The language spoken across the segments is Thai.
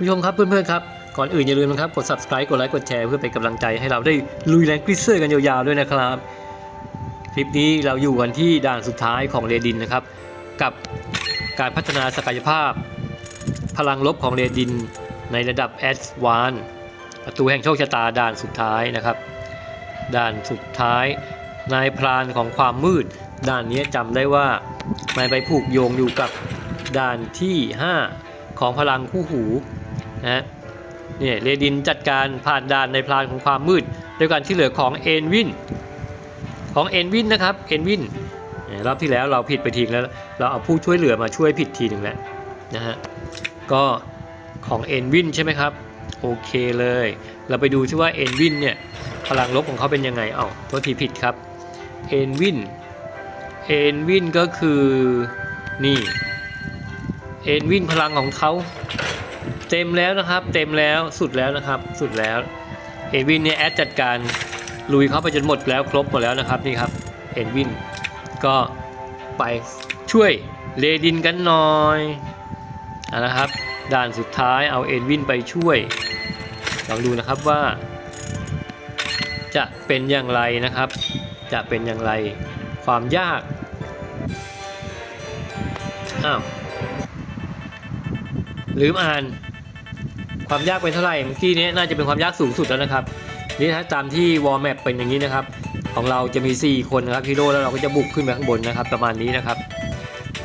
ผู้ชมครับเพื่อนๆครับ ก่อนอื่นอย่าลืมนะครับ กด subscribe กดไลค์กดแชร์เพื่อเป็นกำลังใจให้เราได้ลุยแรงกริสเซอร์กันยาวๆด้วยนะครับ คลิปนี้เราอยู่กันที่ด่านสุดท้ายของเรดินนะครับ กับการพัฒนาศักยภาพ พลังลบของเรดินในระดับแอดวานประตูแห่งโชคชะตาด่านสุดท้ายนะครับ ด่านสุดท้ายนายพรานของความมืด ด่านนี้จำได้ว่านายไปผูกโยงอยู่กับด่านที่ 5 ของพลังคู่หู นะเนี่ยเรดินจัดการผ่านด่านในพรานของความมืดด้วยการที่เหลือของเอ็นวินของเอ็นวินนะครับเอ็นวินรอบที่แล้วเราผิดไปทีแล้ว เราเอาผู้ช่วยเหลือมาช่วยผิดทีหนึ่งแล้วนะฮะก็ของเอ็นวินใช่ไหมครับโอเคเลย เราไปดูที่ว่าเอ็นวินเนี่ยพลังลบของเขาเป็นยังไงเอ้าโทษทีผิดครับเอ็นวินเอ็นวินก็คือนี่เอ็นวินพลังของเขา เต็มแล้วนะครับ เต็มแล้วสุดแล้วนะครับ สุดแล้วเอ็นวินเนี่ยแอดจัดการลุยเข้าไปจนหมดแล้วครบหมดแล้วนะครับนี่ครับเอ็นวินก็ไปช่วยเลดินกันหน่อยอนะครับ ด่านสุดท้ายเอาเอ็นวินไปช่วยลองดูนะครับว่า จะเป็นอย่างไรนะครับ จะเป็นอย่างไรความยากอ้าว ลืมอ่าน ความยากเป็นเท่าไหร่เมื่อกี้นี้น่าจะเป็นความยากสูงสุดแล้วนะครับนี่ถ้าตามที่วอลแมปเป็นอย่างนี้นะครับ ของเราจะมี 4 คนนะครับฮีโร่แล้วเราก็จะบุกขึ้นไปข้างบนนะครับ ประมาณนี้นะครับ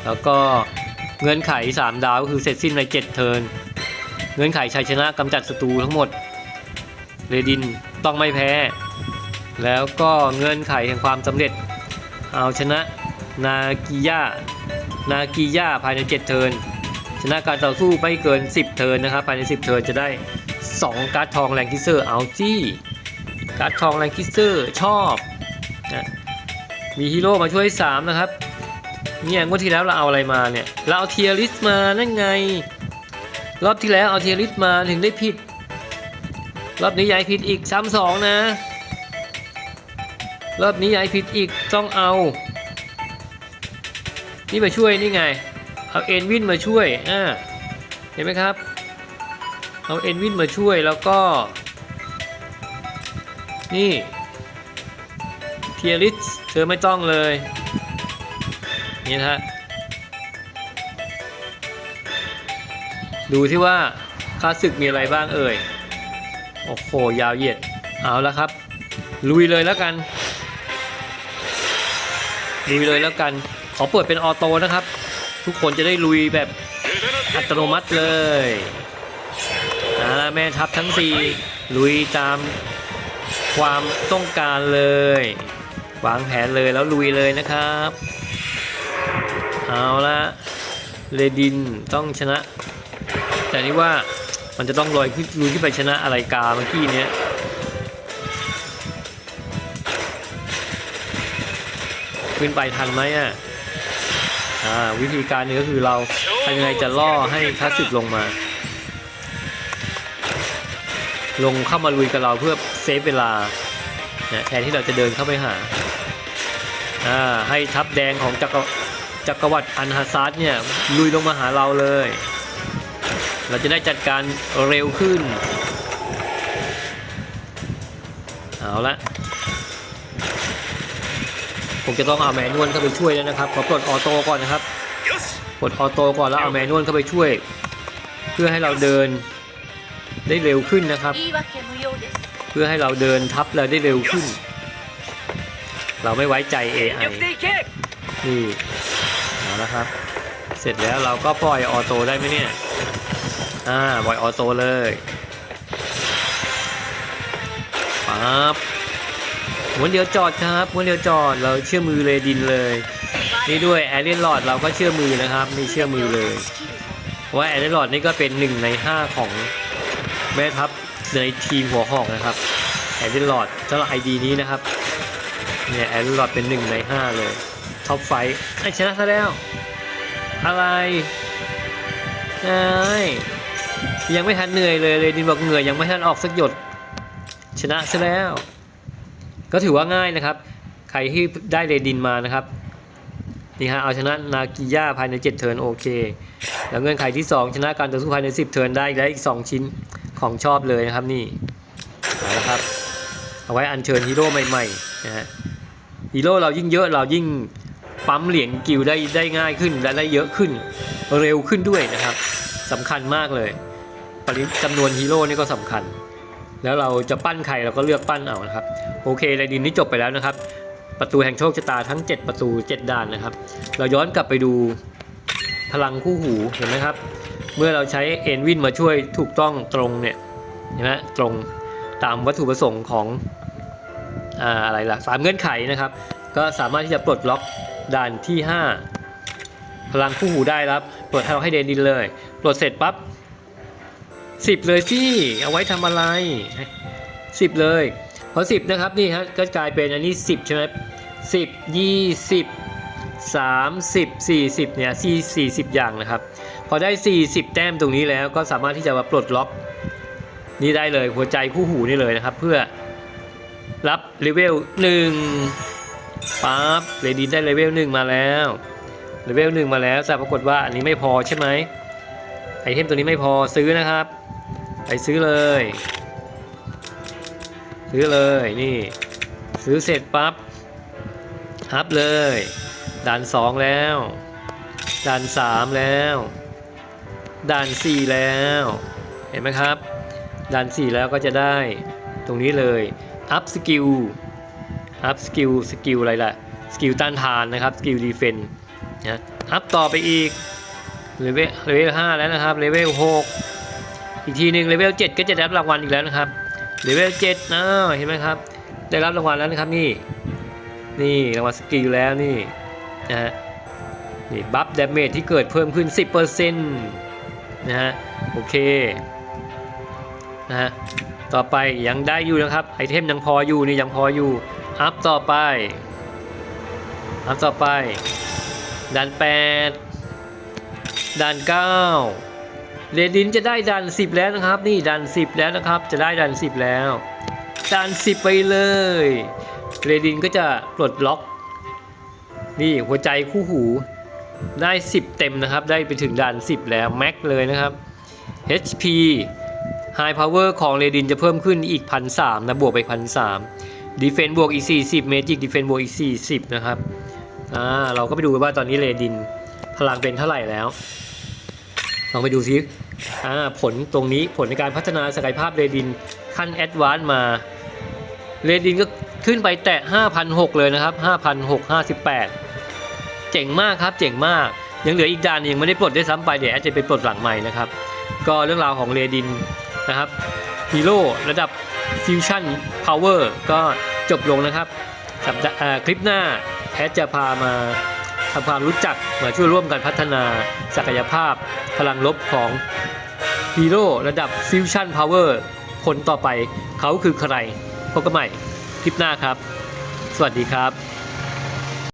แล้วก็เงื่อนไข 3 ดาวก็คือเสร็จสิ้นใน 7 เทิร์นเงื่อนไขชัยชนะกำจัดศัตรูทั้งหมดเรดินต้องไม่แพ้ แล้วก็เงื่อนไขแห่งความสำเร็จ เอาชนะนากิยานากิยาภายใน 7 เทิร์น ชนะการต่อสู้ไม่เกิน 10 เทิร์นนะครับภายใน 10 เทิร์นจะได้ 2 การ์ดทองแรงคิสเซอร์เอาจี้การ์ดทองแรงคิสเซอร์ชอบนะมีฮีโร่มาช่วย 3 นะครับเนี่ยงวดที่แล้วเราเอาอะไรมาเนี่ยเราเอาเทียริสมานั่นไง รอบที่แล้วเอาเทียริสมาถึงได้ผิด รอบนี้ย้ายผิดอีกซ้ำสองนะ รอบนี้ย้ายผิดอีกต้องเอา นี่มาช่วยนี่ไง เอาเอ็นวินมาช่วยอ่าเห็นไหมครับ เอาเอ็นวินมาช่วยแล้วก็ นี่เทียริสเธอไม่ต้องเลย นี่นะฮะดูที่ว่าค่าศึกมีอะไรบ้างเอ่ย โอ้โห ยาวเหยียด เอาแล้วครับ ลุยเลยแล้วกัน ลุยเลยแล้วกัน ขอเปิดเป็นออโต้นะครับ ทุกคนจะได้ลุยแบบอัตโนมัติเลยเอาละแม่ทัพทั้ง 4 ลุยตามความต้องการเลย วางแผนเลยแล้วลุยเลยนะครับ เอาละเรดินต้องชนะ แต่นี่ว่ามันจะต้องลอยขึ้นลุยขึ้นไปชนะอะไรกาเมื่อกี้เนี้ยขึ้นไปทันไหมอะ อ่าวิธีการนี้ก็คือเราทำยังไงจะล่อให้คลาสสิกลงมา ลงเข้ามาลุยกับเราเพื่อเซฟเวลาแทนที่เราจะเดินเข้าไปหาอ่าให้ทัพแดงของจักรจักรวรรดิอันฮาซัดเนี่ยลุยลงมาหาเราเลย เราจะได้จัดการเร็วขึ้น เอาละ ผมจะต้องเอาแมนนวลเข้าไปช่วยแล้วนะครับขอปลดออโต้ก่อนนะครับปลดออโต้ก่อนแล้วเอาแมนนวลเข้าไปช่วย เพื่อให้เราเดินได้เร็วขึ้นนะครับ เพื่อให้เราเดินทับเราได้เร็วขึ้น เราไม่ไว้ใจ AI นี่เอาละครับ เสร็จแล้วเราก็ปล่อยออโต้ได้ไหมเนี่ยอ่าปล่อยออโต้เลยปั๊บ ม้วนเดียวจอดครับม้วนเดียวจอดเราเชื่อมือเลยดินเลย นี่ด้วยแอรเรียนหลอดเราก็เชื่อมือนะครับนี่เชื่อมือเลยว่าแอรเรียนหลอดนี่ก็เป็นหนึ่งในห้าของแม่ทัพในทีมหัวหอกนะครับแอรเรียนหลอดสำหรับไอดีนี้นะครับเนี่ยแอรเรียนหลอดเป็นหนึ่งในห้าเลยท็อปไฟท์ไอ้ชนะซะแล้ว อะไรไอ้ยังไม่ทันเหนื่อยเลยเลยดินบอกเหนื่อยยังไม่ทันออกสักหยดชนะซะแล้ว ก็ถือว่าง่ายนะครับ ใครที่ได้เรดินมานะครับนี่ฮะเอาชนะนากิยาภายใน 7 เทิร์นโอเค แล้วเงื่อนไขที่ 2 ชนะการต่อสู้ภายใน 10 เทิร์นได้อีกแล้วอีก 2 ชิ้นของชอบเลยนะครับนี่เอาละครับ เอาไว้อัญเชิญฮีโร่ใหม่ๆนะฮะฮีโร่เรายิ่งเยอะเรายิ่งปั๊มเหรียญกิลได้ได้ง่ายขึ้นและได้เยอะขึ้นเร็วขึ้นด้วยนะครับสำคัญมากเลยปริจำนวนฮีโร่นี่ก็สำคัญ แล้วเราจะปั้นใครเราก็เลือกปั้นเอานะครับ โอเคไรดินนี่จบไปแล้วนะครับ ประตูแห่งโชคชะตาทั้ง 7 ประตู 7ด่านนะครับ เราย้อนกลับไปดูพลังคู่หูเห็นไหมครับ เมื่อเราใช้เอ็นวินมาช่วยถูกต้องตรงเนี่ยเห็นไหมตรงตามวัตถุประสงค์ของออะไรล่ะสามเงื่อนไขนะครับ ก็สามารถที่จะปลดล็อกด่านที่ 5 พลังคู่หูได้ครับปลดให้เราให้เดนดินเลยปลดเสร็จปั๊บ สิบเลยที่ เอาไว้ทำอะไรสิบเลยพอสิบนะครับนี่ฮะก็กลายเป็นอันนี้สิบใช่ไหมสิบยี่สิบสามสิบสี่สิบเนี่ยสี่สี่สิบอย่างนะครับ พอได้40แต้มตรงนี้แล้วก็สามารถที่จะมาปลดล็อกนี่ได้เลยหัวใจคู่หูนี่เลยนะครับ เพื่อรับเลเวล1ปั๊บเรดินได้เลเวล1มาแล้วเลเวล1มาแล้วแต่ปรากฏว่าอันนี้ไม่พอใช่ไหมไอเทมตัวนี้ไม่พอซื้อนะครับ ไปซื้อเลย ซื้อเลยนี่ ซื้อเสร็จปั๊บอัพเลยด่าน2แล้วด่าน3แล้วด่าน4แล้วเห็นไหมครับด่าน4แล้วก็จะได้ตรงนี้เลย up skill up skill สกิลอะไรล่ะสกิลต้านทานนะครับสกิลดีเฟนนะอัพต่อไปอีกเลเวลเลเวล5แล้วนะครับเลเวล6 อีกทีหนึ่งเลเวล7ก็จะได้รับรางวัลอีกแล้วนะครับเลเวล7นะเห็นไหมครับ ได้รับรางวัลแล้วนะครับนี่นี่รางวัลสกิลแล้วนี่นะฮะนี่บัฟเดเมจที่เกิดเพิ่มขึ้น 10%นะฮะโอเคนะฮะต่อไปยังได้อยู่นะครับไอเทมยังพออยู่นี่ยังพออยู่อัพต่อไปอัพต่อไปด่าน8ด่าน9 เรดินจะได้ด่าน10 แล้วนะครับ นี่ด่าน10 แล้วนะครับ จะได้ด่าน10 แล้วด่าน10 ไปเลยเรดินก็จะปลดล็อก นี่หัวใจคู่หูได้ 10 เต็มนะครับ ได้ไปถึงด่าน10 แล้วแม็กเลยนะครับ HP High Power ของเรดินจะเพิ่มขึ้นอีก1,300นะบวกไป1,300 Defense บวกอีก 40 Magic Defense บวกอีก 40 นะครับอ่าเราก็ไปดูว่าตอนนี้เรดินพลังเป็นเท่าไหร่แล้ว ลองไปดูซิ ผลตรงนี้ผลในการพัฒนาศักยภาพเรดินขั้นแอดวานซ์มาเรดินก็ขึ้นไปแตะ5,600เลยนะครับ 5,658 เจ๋งมากครับ เจ๋งมาก ยังเหลืออีกด่านยังไม่ได้ปลดได้ซ้ำไป เดี๋ยวแอดจะไปปลดหลังใหม่นะครับ ก็เรื่องราวของเรดินนะครับฮีโร่ระดับฟิวชั่นพาวเวอร์ก็จบลงนะครับสัปดาห์คลิปหน้าแอดจะพามา ทำความรู้จักมาช่วยร่วมกันพัฒนาศักยภาพพลังลบของฮีโร่ระดับฟิวชั่นพาวเวอร์คนต่อไปเขาคือใครพบกันใหม่คลิปหน้าครับ สวัสดีครับ